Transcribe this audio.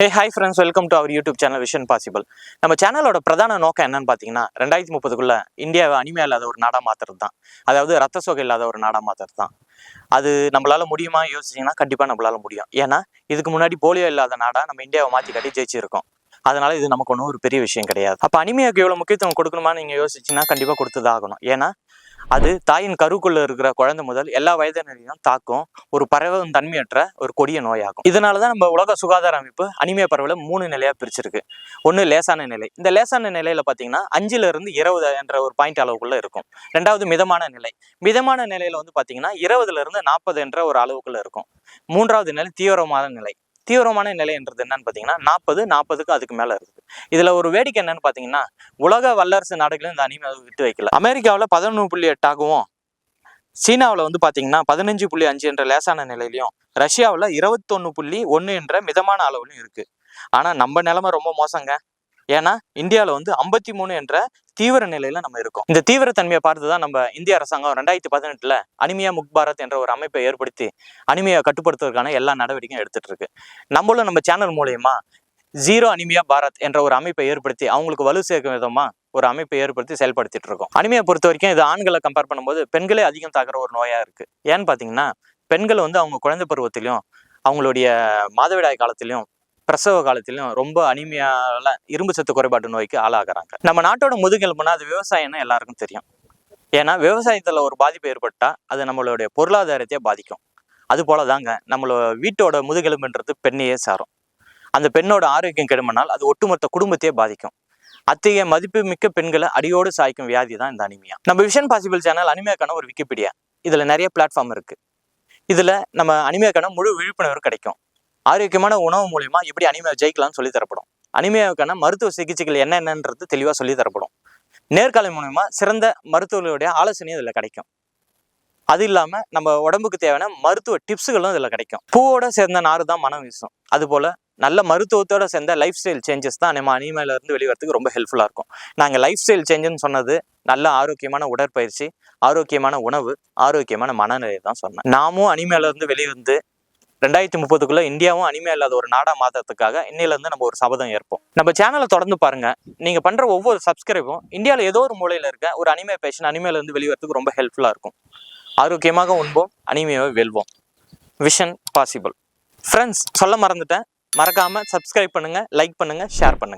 Hey hi friends welcome to our YouTube channel vision possible நம்ம சேனலோட பிரதான நோக்கம் என்னன்னு பார்த்தீங்கன்னா ரெண்டாயிரத்தி முப்பதுக்குள்ள இந்தியாவை அனிமையா இல்லாத ஒரு நாடாக மாத்துறது தான் அதாவது ரத்த சோகை இல்லாத ஒரு நாடாக மாத்துறது தான் அது நம்மளால முடியுமா? யோசிச்சிங்கன்னா கண்டிப்பாக நம்மளால முடியும். ஏன்னா இதுக்கு முன்னாடி போலியோ இல்லாத நாடாக நம்ம இந்தியாவை மாற்றி கட்டி ஜெயிச்சிருக்கோம். அதனால இது நமக்கு ஒன்றும் ஒரு பெரிய விஷயம் கிடையாது. அப்போ அனிமையாக்கு எவ்வளோ முக்கியத்துவம் கொடுக்கணுமான்னு நீங்கள் யோசிச்சிங்கன்னா கண்டிப்பாக கொடுத்துதான் ஆகணும். ஏன்னா அது தாயின் கருக்குள்ள இருக்கிற குழந்தை முதல் எல்லா வயதினரையும் தாக்கும் ஒரு பரவும் தன்மையற்ற ஒரு கொடிய நோயாகும். இதனால தான் நம்ம உலக சுகாதார அமைப்பு அனிமிய பரவல மூணு நிலையா பிரிச்சிருக்கு. ஒன்று லேசான நிலை. இந்த லேசான நிலையில பார்த்தீங்கன்னா அஞ்சுல இருந்து இருபது என்ற ஒரு பாயிண்ட் அளவுக்குள்ள இருக்கும். ரெண்டாவது மிதமான நிலை. மிதமான நிலையில வந்து பார்த்தீங்கன்னா இருபதுல இருந்து நாற்பது என்ற ஒரு அளவுக்குள்ள இருக்கும். மூன்றாவது நிலை தீவிரமான நிலை. தீவிரமான நிலைன்றது என்னன்னு பார்த்தீங்கன்னா நாற்பது நாற்பதுக்கு அதுக்கு மேல இருக்குது. இதுல ஒரு வேடிக்கை என்னன்னு பார்த்தீங்கன்னா உலக வல்லரசு நாடுகளும் இந்த அனிமை விட்டு வைக்கல. அமெரிக்காவில் பதினொன்று புள்ளி எட்டாகவும் சீனாவில் வந்து பார்த்தீங்கன்னா பதினஞ்சு புள்ளி அஞ்சு என்ற லேசான நிலையிலையும் ரஷ்யாவில் இருபத்தொன்னு புள்ளி ஒன்று என்ற மிதமான அளவுலையும் இருக்கு. ஆனால் நம்ம நிலைமை ரொம்ப மோசங்க. ஏன்னா இந்தியாவில் வந்து ஐம்பத்தி மூணு என்ற தீவிர நிலையில நம்ம இருக்கோம். இந்த தீவிரத்தன்மையை பார்த்து தான் நம்ம இந்திய அரசாங்கம் ரெண்டாயிரத்தி பதினெட்டுல அனிமியா முக் பாரத் என்ற ஒரு அமைப்பை ஏற்படுத்தி அனிமையை கட்டுப்படுத்துவதற்கான எல்லா நடவடிக்கையும் எடுத்துட்டு இருக்கு நம்மளும் நம்ம சேனல் மூலயமா ஜீரோ அனிமியா பாரத் என்ற ஒரு அமைப்பை ஏற்படுத்தி அவங்களுக்கு வலு சேர்க்கும் விதமா ஒரு அமைப்பை ஏற்படுத்தி செயல்படுத்திட்டு இருக்கோம் அனிமையை பொறுத்த வரைக்கும் இது ஆண்களை கம்பேர் பண்ணும்போது பெண்களே அதிகம் தாக்குற ஒரு நோயா இருக்கு. ஏன்னு பாத்தீங்கன்னா பெண்கள் வந்து அவங்க குழந்தை பருவத்திலையும் அவங்களுடைய மாதவிடாய் காலத்திலையும் பிரசவ காலத்திலும் ரொம்ப அனிமையால இரும்பு சத்து குறைபாட்டு நோய்க்கு ஆளாகிறாங்க. நம்ம நாட்டோட முதுகெலும்புனா அது விவசாயம்னு எல்லாருக்கும் தெரியும். ஏன்னா விவசாயத்தில் ஒரு பாதிப்பு ஏற்பட்டால் அது நம்மளுடைய பொருளாதாரத்தையே பாதிக்கும். அது போல தாங்க நம்மளோட வீட்டோட முதுகெலும்புன்றது பெண்ணையே சாரும். அந்த பெண்ணோட ஆரோக்கியம் கெடுமனால் அது ஒட்டுமொத்த குடும்பத்தையே பாதிக்கும். அத்தகைய மதிப்பு மிக்க பெண்களை அடியோடு சாய்க்கும் வியாதி தான் இந்த அனிமியா. நம்ம விஷன் பாசிபிள் சேனல் அனிமியாக்கான ஒரு விக்கிபீடியா இதில் நிறைய பிளாட்ஃபார்ம் இருக்குது இதில் நம்ம அனிமியாக்கான முழு விழிப்புணர்வு கிடைக்கும். ஆரோக்கியமான உணவு மூலியமா எப்படி அனிமையை ஜெயிக்கலாம்னு சொல்லி தரப்படும். அனிமையாவுக்கான மருத்துவ சிகிச்சைகள் என்னென்னன்றது தெளிவாக சொல்லி தரப்படும். நேர்காணல் மூலயமா சிறந்த மருத்துவர்களுடைய ஆலோசனையும் இதில் கிடைக்கும். அது இல்லாமல் நம்ம உடம்புக்கு தேவையான மருத்துவ டிப்ஸுகளும் இதில் கிடைக்கும். பூவோட சேர்ந்த நாறு தான் மனம் வீசும். அதுபோல் நல்ல மருத்துவத்தோட சேர்ந்த லைஃப் ஸ்டைல் சேஞ்சஸ் தான் நம்ம அனிமையிலேருந்து வெளிவரத்துக்கு ரொம்ப ஹெல்ப்ஃபுல்லாக இருக்கும். நாங்கள் லைஃப் ஸ்டைல் சேஞ்சுன்னு சொன்னது நல்ல ஆரோக்கியமான உடற்பயிற்சி ஆரோக்கியமான உணவு ஆரோக்கியமான மனநிலை தான் சொன்னேன். நாமும் அனிமையிலேருந்து வெளியே வெளிவந்து ரெண்டாயிரத்தி முப்பதுக்குள்ள இந்தியாவும் அனிமையா இல்லாத ஒரு நாடா மாற்றத்துக்காக இன்னிலேருந்து நம்ம ஒரு சபதம் ஏற்போம். நம்ம சேனலை தொடர்ந்து பாருங்க. நீங்க பண்ற ஒவ்வொரு சப்ஸ்கிரைபும் இந்தியாவில் ஏதோ ஒரு மூலையில இருக்க ஒரு அனிமே பேஷன் அனிமையில இருந்து வெளிவரத்துக்கு ரொம்ப ஹெல்ப்ஃபுல்லா இருக்கும். ஆரோக்கியமாக உண்போம் அனிமையாவை வெல்வோம். விஷன் பாசிபிள் ஃப்ரெண்ட்ஸ் சொல்ல மறந்துட்டேன். மறக்காம சப்ஸ்கிரைப் பண்ணுங்க லைக் பண்ணுங்க ஷேர் பண்ணுங்க.